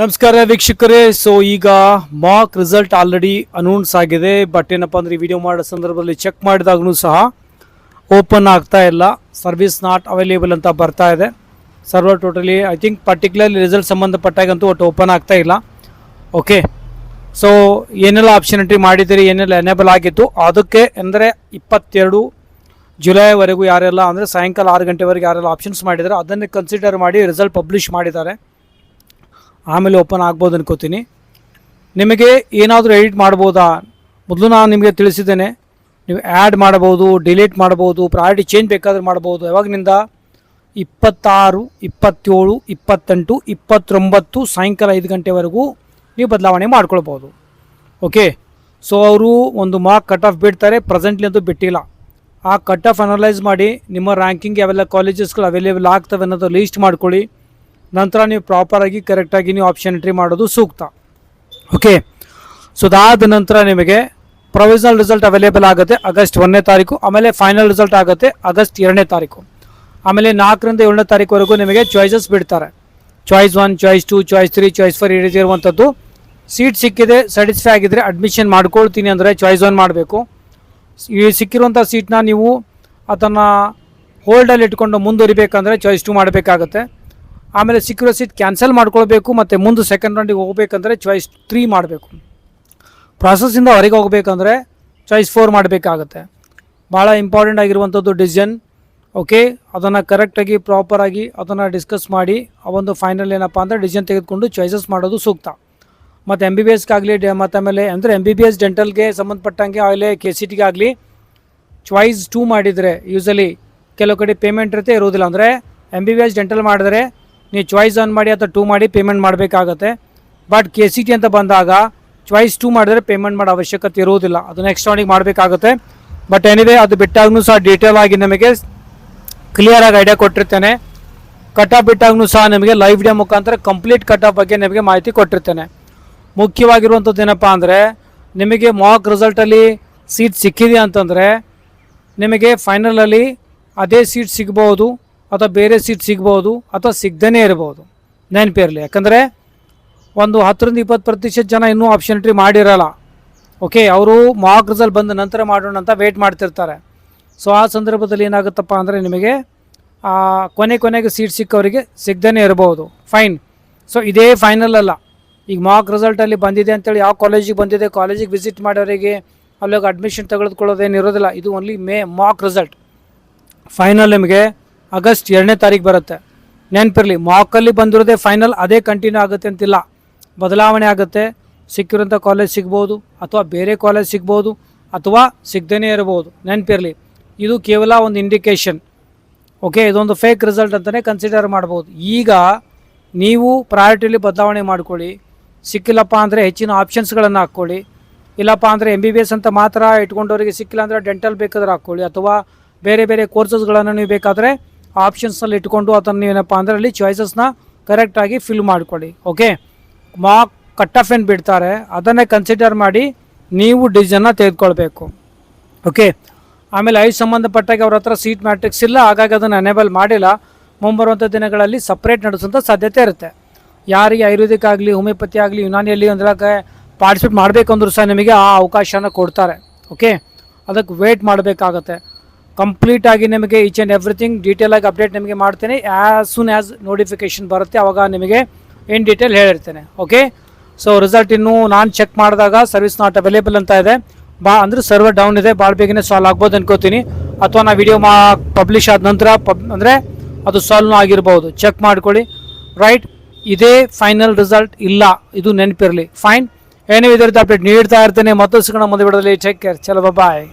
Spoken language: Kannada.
ನಮಸ್ಕಾರ ವೀಕ್ಷಕರೇ. ಸೊ ಈಗ ಮಾಕ್ ರಿಸಲ್ಟ್ ಆಲ್ರೆಡಿ ಅನೌನ್ಸ್ ಆಗಿದೆ. ಬಟ್ ಏನಪ್ಪ ಅಂದರೆ, ಈ ವಿಡಿಯೋ ಮಾಡೋ ಸಂದರ್ಭದಲ್ಲಿ ಚೆಕ್ ಮಾಡಿದಾಗಲೂ ಸಹ ಓಪನ್ ಆಗ್ತಾ ಇಲ್ಲ. ಸರ್ವಿಸ್ ನಾಟ್ ಅವೈಲೇಬಲ್ ಅಂತ ಬರ್ತಾ ಇದೆ. Server totally I think particularly result ಸಂಬಂಧಪಟ್ಟಾಗಂತೂ ಒಟ್ಟು ಓಪನ್ ಆಗ್ತಾ ಇಲ್ಲ. ಓಕೆ ಸೊ ಏನೆಲ್ಲ ಆಪ್ಷನ್ ಎಂಟ್ರಿ ಮಾಡಿದ್ದೀರಿ, ಏನೆಲ್ಲ ಎನೇಬಲ್ ಆಗಿತ್ತು? ಅದಕ್ಕೆ ಅಂದರೆ ಇಪ್ಪತ್ತೆರಡು ಜುಲೈವರೆಗೂ ಯಾರೆಲ್ಲ ಅಂದರೆ ಸಾಯಂಕಾಲ ಆರು ಗಂಟೆವರೆಗೆ ಯಾರೆಲ್ಲ ಆಪ್ಷನ್ಸ್ ಮಾಡಿದ್ದಾರೆ ಅದನ್ನೇ ಕನ್ಸಿಡರ್ ಮಾಡಿ ರಿಸಲ್ಟ್ ಪಬ್ಲಿಷ್ ಮಾಡಿದ್ದಾರೆ. ಆಮೇಲೆ ಓಪನ್ ಆಗ್ಬೋದು ಅನ್ಕೋತೀನಿ. ನಿಮಗೆ ಏನಾದರೂ ಎಡಿಟ್ ಮಾಡ್ಬೋದಾ? ಮೊದಲು ನಾನು ನಿಮಗೆ ತಿಳಿಸಿದ್ದೇನೆ. ನೀವು ಆ್ಯಡ್ ಮಾಡ್ಬೋದು ಡಿಲೀಟ್ ಮಾಡ್ಬೋದು ಪ್ರಯಾರಿಟಿ ಚೇಂಜ್ ಬೇಕಾದ್ರೆ ಮಾಡ್ಬೋದು ಯಾವಾಗಿನಿಂದ? ಇಪ್ಪತ್ತಾರು, ಇಪ್ಪತ್ತೇಳು, ಇಪ್ಪತ್ತೆಂಟು, ಇಪ್ಪತ್ತೊಂಬತ್ತು ಸಾಯಂಕಾಲ ಐದು ಗಂಟೆವರೆಗೂ ನೀವು ಬದಲಾವಣೆ ಮಾಡ್ಕೊಳ್ಬೋದು ಓಕೆ? ಸೊ ಅವರು ಒಂದು ಮಾರ್ಕ್ ಕಟ್ ಆಫ್ ಬಿಡ್ತಾರೆ. ಪ್ರೆಸೆಂಟ್ಲಿ ಅಂತೂ ಬಿಟ್ಟಿಲ್ಲ. ಆ ಕಟ್ ಆಫ್ ಅನಲೈಸ್ ಮಾಡಿ ನಿಮ್ಮ ರ್ಯಾಂಕಿಂಗ್ ಯಾವೆಲ್ಲ ಕಾಲೇಜಸ್ಗಳು ಅವೈಲೇಬಲ್ ಆಗ್ತವೆ ಅನ್ನೋದು ಲೀಸ್ಟ್ ಮಾಡ್ಕೊಳ್ಳಿ. ನಂತರ ನೀವು ಪ್ರಾಪರಾಗಿ ಕರೆಕ್ಟಾಗಿ ನೀವು ಆಪ್ಷನ್ ಎಂಟ್ರಿ ಮಾಡೋದು ಸೂಕ್ತ. ಓಕೆ ಸೊ ಅದಾದ ನಂತರ ನಿಮಗೆ ಪ್ರೊವಿಷನಲ್ ರಿಸಲ್ಟ್ ಅವೈಲೇಬಲ್ ಆಗುತ್ತೆ ಆಗಸ್ಟ್ ಒಂದನೇ ತಾರೀಕು, ಆಮೇಲೆ ಫೈನಲ್ ರಿಸಲ್ಟ್ ಆಗುತ್ತೆ ಆಗಸ್ಟ್ ಎರಡನೇ ತಾರೀಕು. ಆಮೇಲೆ ನಾಲ್ಕರಿಂದ ಏಳನೇ ತಾರೀಕುವರೆಗೂ ನಿಮಗೆ ಚಾಯ್ಸಸ್ ಬಿಡ್ತಾರೆ. Choice one choice two choice three choice four ಇರುವಂಥದ್ದು ಸೀಟ್ ಸಿಕ್ಕಿದೆ ಸ್ಯಾಟಿಸ್ಫೈ ಆಗಿದ್ದರೆ ಅಡ್ಮಿಷನ್ ಮಾಡ್ಕೊಳ್ತೀನಿ ಅಂದರೆ ಚಾಯ್ಸ್ ಒನ್ ಮಾಡಬೇಕು. ಈ ಸಿಕ್ಕಿರುವಂಥ ಸೀಟ್ನ ನೀವು ಅದನ್ನು ಹೋಲ್ಡಲ್ಲಿ ಇಟ್ಕೊಂಡು ಮುಂದುವರಿಬೇಕಂದ್ರೆ ಚಾಯ್ಸ್ ಟು ಮಾಡಬೇಕಾಗತ್ತೆ. ಆಮೇಲೆ ಸಿಕ್ಕಿರೋ ಸೀಟ್ ಕ್ಯಾನ್ಸಲ್ ಮಾಡ್ಕೊಳ್ಬೇಕು, ಮತ್ತು ಮುಂದೆ ಸೆಕೆಂಡ್ ರೌಂಡಿಗೆ ಹೋಗಬೇಕಂದ್ರೆ ಚಾಯ್ಸ್ ತ್ರೀ ಮಾಡಬೇಕು. ಪ್ರಾಸೆಸ್ಸಿಂದ ಹೊರಗೆ ಹೋಗಬೇಕಂದ್ರೆ ಚಾಯ್ಸ್ ಫೋರ್ ಮಾಡಬೇಕಾಗತ್ತೆ. ಭಾಳ ಇಂಪಾರ್ಟೆಂಟ್ ಆಗಿರುವಂಥದ್ದು ಡಿಸಿಷನ್ ಓಕೆ ಅದನ್ನು ಕರೆಕ್ಟಾಗಿ ಪ್ರಾಪರಾಗಿ ಅದನ್ನು ಡಿಸ್ಕಸ್ ಮಾಡಿ, ಆ ಒಂದು ಫೈನಲ್ ಏನಪ್ಪ ಅಂದರೆ ಡಿಸಿಷನ್ ತೆಗೆದುಕೊಂಡು ಚಾಯ್ಸಸ್ ಮಾಡೋದು ಸೂಕ್ತ. ಮತ್ತು ಎಂ ಬಿ ಬಿ ಎಸ್ಗಾಗಲಿ ಡೆ ಮತ್ತು ಆಮೇಲೆ ಅಂದರೆ ಎಂ ಬಿ ಬಿ ಎಸ್ ಡೆಂಟಲ್ಗೆ ಸಂಬಂಧಪಟ್ಟಂಗೆ ಆಗಲಿ ಕೆ ಸಿ ಟಿಗಾಗಲಿ ಚಾಯ್ಸ್ ಟೂ ಮಾಡಿದರೆ ಯೂಸಲಿ ಕೆಲವು ಕಡೆ ಪೇಮೆಂಟ್ ಇರುತ್ತೆ ಇರೋದಿಲ್ಲ ಅಂದರೆ M B B S dental ಮಾಡಿದ್ರೆ ನೀವು ಚಾಯ್ಸ್ ಆನ್ ಮಾಡಿ ಅಥವಾ ಟೂ ಮಾಡಿ ಪೇಮೆಂಟ್ ಮಾಡಬೇಕಾಗತ್ತೆ. ಬಟ್ ಕೆ ಸಿ ಟಿ ಅಂತ ಬಂದಾಗ ಚಾಯ್ಸ್ ಟೂ ಮಾಡಿದ್ರೆ ಪೇಮೆಂಟ್ ಮಾಡೋ ಅವಶ್ಯಕತೆ ಇರೋದಿಲ್ಲ ಅದು ನೆಕ್ಸ್ಟ್ ರೌಂಡಿಗೆ ಮಾಡಬೇಕಾಗುತ್ತೆ. ಬಟ್ ಏನಿದೆ ಅದು ಬಿಟ್ಟಾಗೂ ಸಹ ಡೀಟೇಲ್ ಆಗಿ ನಿಮಗೆ ಕ್ಲಿಯರ್ ಆಗಿ ಐಡಿಯಾ ಕೊಟ್ಟಿರ್ತೇನೆ. ಕಟ್ ಆಫ್ ಬಿಟ್ಟಾಗೂ ಸಹ ನಿಮಗೆ ಲೈವ್ ಡೇ ಮುಖಾಂತರ ಕಂಪ್ಲೀಟ್ ಕಟ್ ಆಫ್ ಬಗ್ಗೆ ನಿಮಗೆ ಮಾಹಿತಿ ಕೊಟ್ಟಿರ್ತೇನೆ. ಮುಖ್ಯವಾಗಿರುವಂಥದ್ದು ಏನಪ್ಪ ಅಂದರೆ, ನಿಮಗೆ ಮಾಕ್ ರಿಸಲ್ಟಲ್ಲಿ ಸೀಟ್ ಸಿಕ್ಕಿದೆ ಅಂತಂದರೆ, ನಿಮಗೆ ಫೈನಲಲ್ಲಿ ಅದೇ ಸೀಟ್ ಸಿಗ್ಬೋದು ಅಥವಾ ಬೇರೆ ಸೀಟ್ ಸಿಗ್ಬೋದು ಅಥವಾ ಸಿಗದೇ ಇರ್ಬೋದು. ನೆನಪಿರಲಿ ಯಾಕಂದರೆ ಒಂದು ಹತ್ತರಿಂದ ಇಪ್ಪತ್ತು ಪ್ರತಿಶತ ಜನ ಇನ್ನೂ ಆಪ್ಷನ್ ಎಂಟ್ರಿ ಮಾಡಿರಲ್ಲ. ಓಕೆ ಅವರು ಮಾಕ್ ರಿಸಲ್ಟ್ ಬಂದ ನಂತರ ಮಾಡೋಣ ಅಂತ ವೇಟ್ ಮಾಡ್ತಿರ್ತಾರೆ. ಸೊ ಆ ಸಂದರ್ಭದಲ್ಲಿ ಏನಾಗುತ್ತಪ್ಪ ಅಂದರೆ ನಿಮಗೆ ಕೊನೆ ಕೊನೆಗೆ ಸೀಟ್ ಸಿಕ್ಕವರಿಗೆ ಸಿಗದೇ ಇರ್ಬೋದು. ಫೈನ್ ಸೊ ಇದೇ ಫೈನಲ್ ಅಲ್ಲ. ಈಗ ಮಾಕ್ ರಿಸಲ್ಟಲ್ಲಿ ಬಂದಿದೆ ಅಂತೇಳಿ ಯಾವ ಕಾಲೇಜಿಗೆ ಬಂದಿದೆ ಕಾಲೇಜಿಗೆ ವಿಸಿಟ್ ಮಾಡೋರಿಗೆ ಅಲ್ಲೋಗಿ ಅಡ್ಮಿಷನ್ ತೆಗೆದುಕೊಳ್ಳೋದೇನು ಇರೋದಿಲ್ಲ. ಇದು only may mock result final ನಿಮಗೆ ಆಗಸ್ಟ್ ಎರಡನೇ ತಾರೀಕು ಬರುತ್ತೆ. ನೆನಪಿರಲಿ ಮಾಕಲ್ಲಿ ಬಂದಿರೋದೇ ಫೈನಲ್ ಅದೇ ಕಂಟಿನ್ಯೂ ಆಗುತ್ತೆ ಅಂತಿಲ್ಲ. ಬದಲಾವಣೆ ಆಗುತ್ತೆ. ಸಿಕ್ಕಿರೋಂಥ ಕಾಲೇಜ್ ಸಿಗ್ಬೋದು, ಅಥವಾ ಬೇರೆ ಕಾಲೇಜ್ ಸಿಗ್ಬೋದು, ಅಥವಾ ಸಿಗದೇ ಇರ್ಬೋದು. ನೆನಪಿರಲಿ, ಇದು ಕೇವಲ ಒಂದು ಇಂಡಿಕೇಶನ್ ಓಕೆ ಇದೊಂದು ಫೇಕ್ ರಿಸಲ್ಟ್ ಅಂತಲೇ ಕನ್ಸಿಡರ್ ಮಾಡ್ಬೋದು. ಈಗ ನೀವು ಪ್ರಯಾರಿಟಿಲಿ ಬದಲಾವಣೆ ಮಾಡ್ಕೊಳ್ಳಿ. ಸಿಕ್ಕಿಲ್ಲಪ್ಪ ಅಂದರೆ ಹೆಚ್ಚಿನ ಆಪ್ಷನ್ಸ್ಗಳನ್ನು ಹಾಕ್ಕೊಳ್ಳಿ. ಇಲ್ಲಪ್ಪ ಅಂದರೆ ಎಂ ಬಿ ಬಿ ಎಸ್ ಅಂತ ಮಾತ್ರ ಇಟ್ಕೊಂಡವರಿಗೆ ಸಿಕ್ಕಿಲ್ಲ ಅಂದರೆ ಡೆಂಟಲ್ ಬೇಕಾದ್ರೆ ಹಾಕ್ಕೊಳ್ಳಿ. ಅಥವಾ ಬೇರೆ ಬೇರೆ ಕೋರ್ಸಸ್ಗಳನ್ನು ನೀವು ಬೇಕಾದರೆ ಆಪ್ಷನ್ಸ್ನಲ್ಲಿ ಇಟ್ಕೊಂಡು ಅದನ್ನು ಏನಪ್ಪ ಅಂದರೆ ಅಲ್ಲಿ ಚಾಯ್ಸಸ್ನ ಕರೆಕ್ಟಾಗಿ ಫಿಲ್ ಮಾಡ್ಕೊಳ್ಳಿ ಓಕೆ ಮಾರ್ಕ್ ಕಟ್ ಆಫ್ ಏನು ಬಿಡ್ತಾರೆ, ಅದನ್ನೇ ಕನ್ಸಿಡರ್ ಮಾಡಿ ನೀವು ಡಿಸಿಷನ್ನ ತೆಗೆದುಕೊಳ್ಬೇಕು ಓಕೆ ಆಮೇಲೆ ಐದು ಸಂಬಂಧಪಟ್ಟಾಗಿ ಅವ್ರ ಹತ್ರ ಸೀಟ್ ಮ್ಯಾಟ್ರಿಕ್ಸ್ ಇಲ್ಲ, ಹಾಗಾಗಿ ಅದನ್ನು ಎನೇಬಲ್ ಮಾಡಿಲ್ಲ ಮುಂಬರುವಂಥ ದಿನಗಳಲ್ಲಿ ಸಪ್ರೇಟ್ ನಡೆಸುವಂಥ ಸಾಧ್ಯತೆ ಇರುತ್ತೆ. ಯಾರಿಗೆ ಆಯುರ್ವೇದಿಕ್ ಆಗಲಿ ಹೋಮಿಯೋಪತಿ ಆಗಲಿ ಯುನಾನಿಯಲ್ಲಿ ಅಂದ್ರೆ ಪಾರ್ಟಿಸಿಪೇಟ್ ಮಾಡಬೇಕಂದ್ರೂ ಸಹ ನಿಮಗೆ ಆ ಅವಕಾಶನ ಕೊಡ್ತಾರೆ ಓಕೆ ಅದಕ್ಕೆ ವೇಟ್ ಮಾಡಬೇಕಾಗತ್ತೆ. ಕಂಪ್ಲೀಟಾಗಿ ನಿಮಗೆ ಈಚ್ ಆ್ಯಂಡ್ ಎವ್ರಿಥಿಂಗ್ ಆಗಿ ಅಪ್ಡೇಟ್ ನಿಮಗೆ ಮಾಡ್ತೇನೆ. ಆ್ಯಸ್ ಸೂನ್ ಆ್ಯಸ್ ನೋಟಿಫಿಕೇಶನ್ ಬರುತ್ತೆ, ಅವಾಗ ನಿಮಗೆ ಇನ್ ಡೀಟೇಲ್ ಹೇಳಿರ್ತೇನೆ. ಓಕೆ ಸೊ ರಿಸಲ್ಟ್ ಇನ್ನೂ ನಾನು ಚೆಕ್ ಮಾಡಿದಾಗ ಸರ್ವಿಸ್ ನಾಟ್ ಅವೈಲೇಬಲ್ ಅಂತ ಇದೆ. ಬಾ, ಅಂದರೆ ಸರ್ವರ್ ಡೌನ್ ಇದೆ. ಭಾಳ ಬೇಗನೆ ಸಾಲ್ವ್ ಆಗ್ಬೋದು ಅನ್ಕೋತೀನಿ. ಅಥವಾ ನಾ ವಿಡಿಯೋ ಮಾ ಪಬ್ಲಿಷ್ ಆದ ನಂತರ, ಪಬ್, ಅಂದರೆ ಅದು ಸಾಲ್ವ್ ಆಗಿರ್ಬೋದು. ಚೆಕ್ ಮಾಡ್ಕೊಳ್ಳಿ. ರೈಟ್ ಇದೇ ಫೈನಲ್ ರಿಸಲ್ಟ್ ಇಲ್ಲ. ಇದು ನೆನಪಿರಲಿ. ಫೈನ್ ಏನೇ ಇದರ ಅಪ್ಡೇಟ್ ನೀಡ್ತಾ ಇರ್ತೇನೆ. ಮತ್ತೊಂದು ಸಿಗೋಣ ಮುಂದೆ ಬಿಡೋದಲ್ಲಿ ಚೆಕ್ ಕೇರ್ ಚಲೋ ಬಾಯ್